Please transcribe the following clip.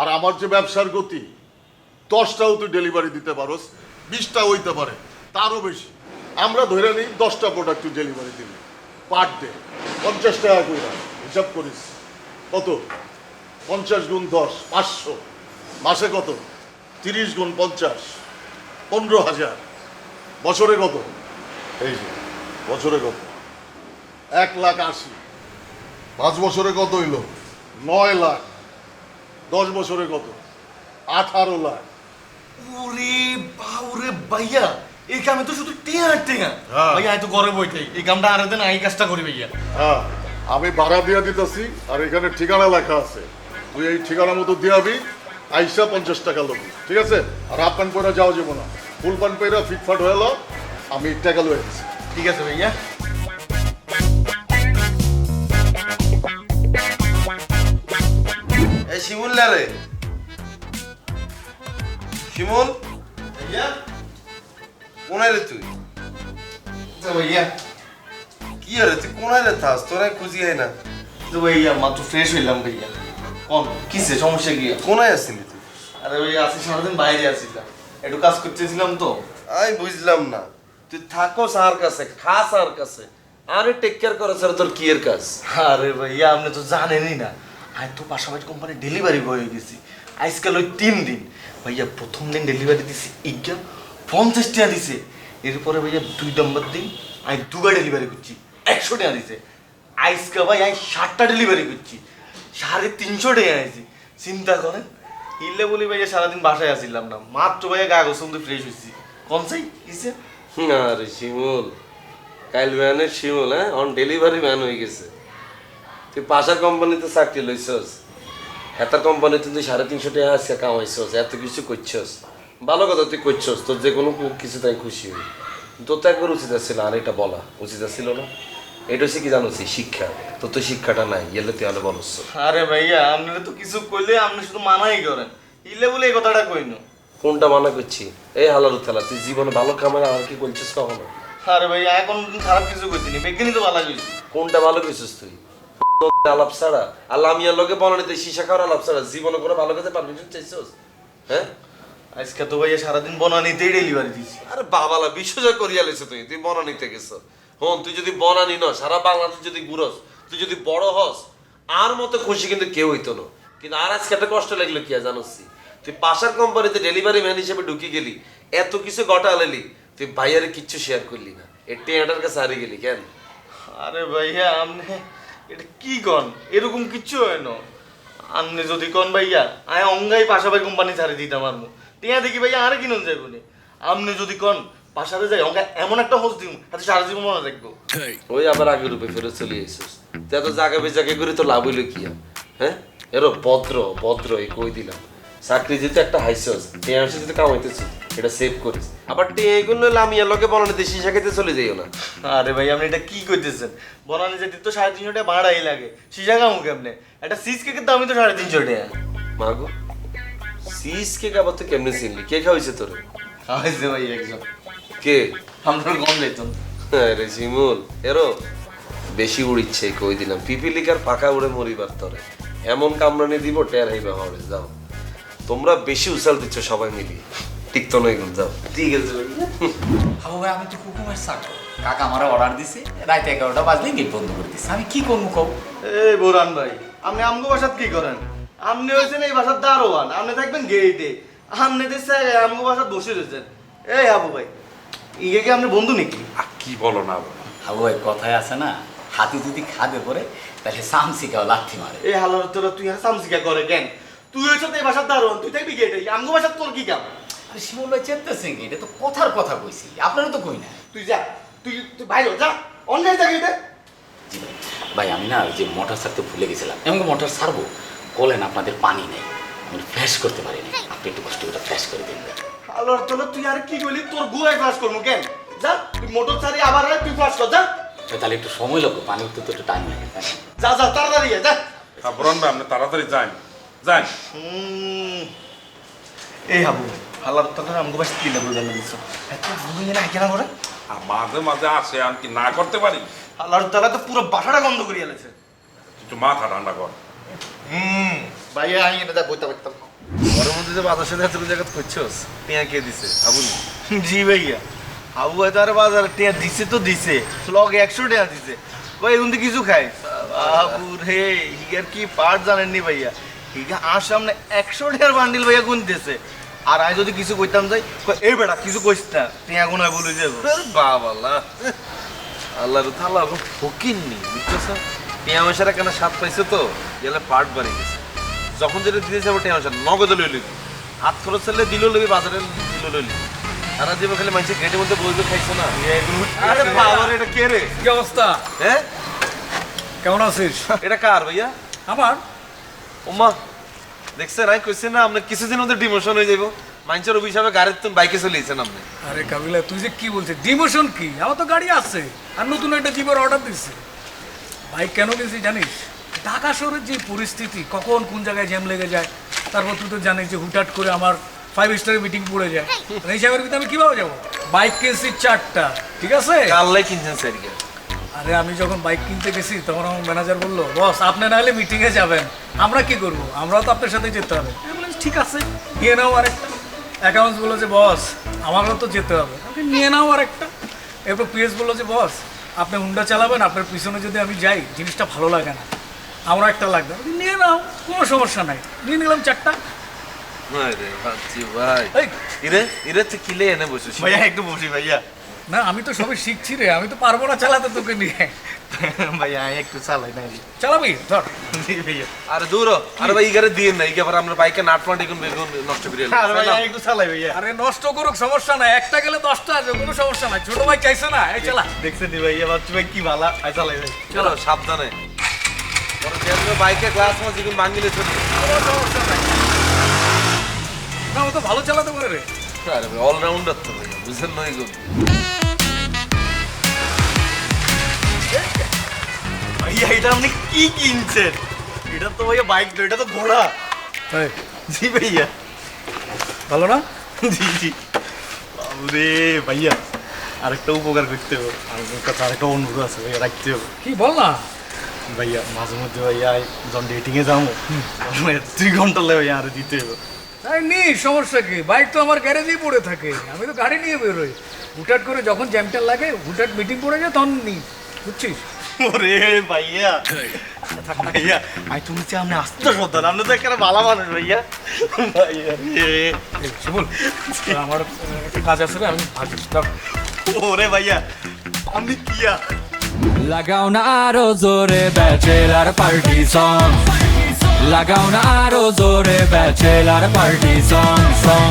আর আমার যে ব্যবসার গতি দশটাও তুই ডেলিভারি দিতে পারোস বিশটা হইতে পারে, তারও বেশি। আমরা ধরে নিই দশটা প্রোডাক্ট তুই ডেলিভারি দিবি পার ডে পঞ্চাশ টাকা কইরা হিসাব করিস। কত? পঞ্চাশ গুণ দশ, পাঁচশো। মাসে কত? তিরিশ গুণ পঞ্চাশ, পনেরো হাজার। বছরে কত? এই যে, বছরে কত? এক লাখ আশি। পাঁচ বছরে কত হইল? নয় লাখ। দশ বছরে কত? আঠারো লাখ। ওরে বাউরে ভাইয়া এই কামে তো শুধু টেয়া টেয়া। হ্যাঁ। ভাইয়া আমি তো ঘরে বইটাই এই কামটা আর দেন এই কাজটা করি ভাইয়া। হ্যাঁ আমি ভাড়া দিয়ে দিতেছি আর এখানে ঠিকানা লেখা আছে। তুই এই ঠিকানা মতো দিয়াবি আইসা পঞ্চাশ টাকা লোবি ঠিক আছে? আর হাফ প্যান্ট পরে যাওয়া যাব না। ফুল প্যান্ট পরে ফিটফাট হয়ে এলো আমি টাকা লয়ে গেছি ঠিক আছে ভাইয়া। শিমুল না রে। শিমুল? কোনায় রে তুই? ভাইয়া। কি রে তুই কোনায় রে থাস? তোরা খুঁজি হয় না। তো ভাইয়া মাত্র ফ্রেশ হইলাম ভাইয়া। কোন কিসে? সমস্যা কি? কোনায় আসছিলি তুই? আরে ভাইয়া আজকে সারাদিন বাইরে আসছিলাম একটু কাজ করতেছিলাম তো। আমি বুঝলাম না। তুই থাকো সার কাছে খা সার কাছে। আরে টেক কেয়ার করে স্যার তোর কি এর কাজ? আরে ভাইয়া আপনি তো জানেনই না। আমি তো পাশাপাশি কোম্পানি ডেলিভারি বয় হয়ে গেছি। আজকাল ওই তিন দিন। ভাইয়া, প্রথম দিন ডেলিভারি দিছি ইজ্ঞা পঞ্চাশ টাকা দিছে। এরপরে ভাইয়া, দুই নম্বর দিন আমি দুবার ডেলিভারি করছি, একশো টাকা দিছে। আজকে ভাই আমি ষাটটা ডেলিভারি করছি, সাড়ে তিনশো টাকা আইছি চিন্তা করেন, ইলে বলি ভাইয়া, সারাদিন বাসায় আসিলাম না। মাত্র ভাইয়া গা গোসল ফ্রেশ হয়েছি। কোন সাই কিসে আরে শিমুল, কাইল ম্যানের শিমুল হ্যাঁ? অন ডেলিভারি ম্যান হয়ে গেছে। তুই পাশার কোম্পানিতে চাকরি লইছস হেতার কোম্পানিতে তুই সাড়ে তিনশো টাকা আজকে কামাইছস এত কিছু করছস। ভালো কথা তুই করছস তোর যে কোনো কিছু তাই খুশি হই তোর তো একবার উচিত ছিল আর এটা বলা উচিত ছিল না। এটা হচ্ছে কি জানো শিক্ষা। তোর তো শিক্ষাটা নাই গেলে তুই আলো বলছ আরে ভাইয়া আপনারা তো কিছু কইলে আপনি শুধু মানাই করেন। ইল্লে বলে এই কথাটা কইনো। কোনটা মানা করছি? এই হালারু খেলা তুই জীবনে ভালো কামাই আর কি বলছিস কখনো? আরে ভাইয়া এখন খারাপ কিছু কইছি নি বিজ্ঞানী তো ভালো কইছি কোনটা ভালো কইছিস তুই? আলাপ ছাড়া। আর লামিয়ার লোকে বনানিতে সীসা খাওয়ার আলাপ ছাড়া। জীবনে করে ভালো পারমিশন চাইছস? হ্যাঁ? আজকে তো ভাইয়া সারাদিন বনানিতেই ডেলিভারি দিছি। আরে বাবালা বিশ্বজয় করিয়া লেছে তুই। তুই বনানিতে গেছ। হন তুই যদি বনানি ন সারা বাংলাদেশ যদি ঘুরস তুই যদি বড় হস আর মতো খুশি কিন্তু কেউ হইতো না। কিন্তু আর আজকে একটা কষ্ট লাগল কি জানোস তুই পাশার কোম্পানিতে ডেলিভারি ম্যান হিসেবে ঢুকে গেলি এত কিছু গটালেলি তুই ভাইয়ারে কিচ্ছু শেয়ার করলি না। এ টেয়াটার কাছে হারিয়ে গেলি কেন? আরে ভাইয়া আপনি এটা কি কন এরকম কিচ্ছু হয় না। আপনি যদি কন ভাইয়া আয় অঙ্গাই পাশাপাশি কোম্পানি ছাড়ি দিতাম আর টিয়া দেখি ভাইয়া আরে কিনুন যাইব নি। আপনি যদি কন পাশারে যাই অঙ্গা এমন একটা হোস দিম হাতে সারা জীবন মনে রাখব। ওই আবার আগের রূপে ফেরত চলে এসেছিস। তে এত জায়গা বেজাকে করে তো লাভ হইল কি হ্যাঁ? এরো ভদ্র ভদ্র এই কই দিলাম। চাকরি যেতে একটা হাইসস টেয়া আসে যেতে কামাইতেছিস এটা সেভ করিস আবার টেয়া এগুলো লামিয়া লোকে বলানিতে সিসা খেতে চলে যাইও না। আরে ভাই আপনি এটা কি করতেছেন বনানি যেতে তো সাড়ে তিনশো টাকা ভাড়াই লাগে। সিজা কামু কেমনে? একটা সিজ কেকের দামই তো সাড়ে তিনশো টাকা। মাগো সিস কে আবার তুই কেমনে চিনলি? কে খাওয়াইছে তোর? হয়েছে ভাই একজন। কে? আপনার কম যাইতেন আরে শিমুল এরো বেশি উড়িচ্ছে কই দিলাম। পিপিলিকার পাকা উড়ে মরিবার তরে। এমন কামরানি দিব টের হইবা হবে যাও। তোমরা বেশি উচাল দিচ্ছ সবাই মিলিয়ে ঠিক তো নয় যাও। ঠিক আছে হাবু ভাই আমি তো কুকুমের চাকর কাকা আমার অর্ডার দিছে। রাত এগারোটা বাজলে গেট বন্ধ করে দিছে। আমি কি করব কব এই বোরান ভাই আপনি আমগো বাসাত কি করেন? আপনি হয়েছেন এই বাসার দারোয়ান। আপনি থাকবেন গেইটে আপনি দেশে আমগো বাসাত বসে রয়েছেন। এই আবু ভাই ইয়ে কি আপনি বন্ধু নাকি? আর কি বলো না হাবু ভাই কথায় আছে না হাতি যদি খাদে পরে তাহলে সামসিকাও লাথি মারে। এই হালার তোরা তুই আর সামসিকা করে কেন? তুই হয়েছ এই বাসার দারোয়ান তুই থাকবি গেটে আমগো বাসার তোর কি কাম? আরে শিমুল ভাই চেতেছেন কি? এটা তো কথার কথা কইছি আপনারা তো কই না তুই যা তুই তুই বাইরে যা। অন্যায় যা গেটে জি ভাই। ভাই আমি না ওই যে মোটর ছাড়তে ভুলে গেছিলাম। এমন মোটর ছাড়বো বলেন আপনাদের পানি নেই। আমি ফ্ল্যাশ করতে পারিনি। আপনি একটু কষ্ট করে ফ্ল্যাশ করে দিন। হালার তোরা তুই আর কি করলি তোর গুয়ায় ক্লাস করব কেন? যা তুই মোটর ছাড়ি আবার আয়, তুই ক্লাস কর যা। তাহলে একটু সময় লাগবে পানি উঠতে তো একটু টাইম লাগে যা যা তাড়াতাড়ি যা। বরণ ভাই আপনি তাড়াতাড়ি যান। যান। এই হাবু হালার তোর আমগো বাসা কি লাগবে জানা দিছ। এত হাবু না কেনা করে আর মাঝে মাঝে আসে আমি কি না করতে পারি? হালার তালা তো পুরো বাসাটা বন্ধ করে একটু মাথা ঠান্ডা কর। হুম। ভাইয়া আমি এটা বইতে পারতাম ঘরের মধ্যে যে বাজার সাথে এত জায়গা করছোস টিয়া কে দিছে? জি ভাইয়া। আবু হয়তো আর বাজারে টিয়া দিছে তো দিছে লগ একশো টাকা দিছে। কিছু খাই বাবু রে কি পার্ট জানেননি ভাইয়া? আর সামনে একশো টাকার বান্ডিল ভাইয়া গুনতেছে। আর আমি যদি কিছু কইতাম যাই এই বেটা কিছু কইস না টিয়া গুনা বলে যাব। বাবা আল্লাহর তালা ফকির নি বুঝছ টিয়া মশারা কেন স্বাদ পাইছে তো? গেলে পাট বাড়ি গেছে। যখন যেটা দিতে যাব টিয়া মশা নগদ লইলি হাত খরচ দিল লবি বাজারে দিল লইলি সারা জীবন খালি মানুষের গেটের মধ্যে বসবে খাইছো না? আরে বাবা রে, এটা কে রে? কি অবস্থা? হ্যাঁ? কেমন আছিস? এটা কার ভাইয়া? আমার? ওমা দেখছেন আমি কইছি না আপনার কিছুদিন মধ্যে ডিমোশন হয়ে যাব মানুষের অভিশাপে গাড়ির তুমি বাইকে চলে গেছেন আপনি। আরে কাবিলা তুই যে কি বলছিস? ডিমোশন কি? আমার তো গাড়ি আছে। আর নতুন একটা জিপের অর্ডার দিছি। বাইক কেন দিয়েছি জানিস? ঢাকা শহরের যে পরিস্থিতি কখন কোন জায়গায় জ্যাম লেগে যায় তারপর তুই তো জানিস যে হুটহাট করে আমার ফাইভ স্টারের মিটিং পড়ে যায়। এই হিসাবের ভিতরে আমি কীভাবে যাব? বাইক কিনছি চারটা ঠিক আছে? কাল্লাই কিনছেন স্যারকে আরে আমি যখন বাইক কিনতে গেছি তখন আমার ম্যানেজার বলল বস আপনি না হলে মিটিংয়ে যাবেন। আমরা কি করব? আমরাও তো আপনার সাথে যেতে হবে। আমি বললাম ঠিক আছে নিয়ে নাও আরেকটা। অ্যাকাউন্টস বলল যে বস আমারও তো যেতে হবে। নিয়ে নাও আরেকটা। এরপর পিএস বলল যে বস আপনি হুন্ডা চালাবেন আপনার পিছনে যদি আমি যাই জিনিসটা ভালো লাগে না। আমরা একটা লাগবে। নিয়ে নাও কোনো সমস্যা নাই। নিয়ে নিলাম চারটা। ভাই। এই। ইরে ইরে তুই কিলে এনে বসেছিস? ভাইয়া একটু বসি ভাইয়া। না আমি তো সবই শিখছি রে আমি তো পারব না চালাতে তোকে নিয়ে। ভাইয়া আমি একটু চালাই না চালাবি? ধর। ভাইয়া আরে দূর। আরে ভাই ইগারে দিয়ে না ইগে আবার আমরা বাইকে নাট এগুন বেগুন নষ্ট করে আর ভাইয়া আমি একটু চালাই ভাইয়া। আরে নষ্ট করুক সমস্যা নাই। একটা গেলে দশটা আছে কোনো সমস্যা নাই। ছোট ভাই চাইছে না এই চালা। দেখছেন নি ভাইয়া ভাবছি ভাই কি ভালো আমি চালাই ভাই। চলো সাবধানে। পরে যে বাইকে গ্লাস মাছ এগুন ভাঙিলে চলি কোনো সমস্যা নাই। না ও তো ভালো চালাতে পারে রে। আরে ভাই অলরাউন্ডার তো ভাই বুঝেন নয় এগুন ভাইয়া এটা আপনি কি কিনছেন? এটা তো ভাইয়া বাইক এটা তো ঘোড়া। জি ভাইয়া। ভালো না? জি জি। বাবুরে ভাইয়া আরেকটা উপকার করতে হবে। আমার কাছে আরেকটা অনুরোধ আছে ভাইয়া রাখতে হবে। কি বল না। ভাইয়া মাঝে মধ্যে ভাইয়া যখন ডেটিংয়ে যাব ভাইয়া দুই ঘণ্টা লাগে ভাইয়া আরও দিতে হবে। তাই নি সমস্যা কি? বাইক তো আমার গ্যারেজেই পড়ে থাকে। আমি তো গাড়ি নিয়ে বেরোই। হুটহাট করে যখন জ্যামটা লাগে হুটহাট মিটিং পড়ে যায় তখন নি। বুঝছিস? ওরে ভাইয়া। আমি তুমি চাই আপনি আসতে সন্তান আপনি তো একটা ভালো মানুষ ভাইয়া। ভাইয়া রে। আমার একটা কাজ আছে আমি ওরে ভাইয়া আমি কিয়া? লাগাও না আরও জোরে ব্যাচেলার পার্টি সং লাগাও না আরও জোরে ব্যাচেলার পার্টি সং সং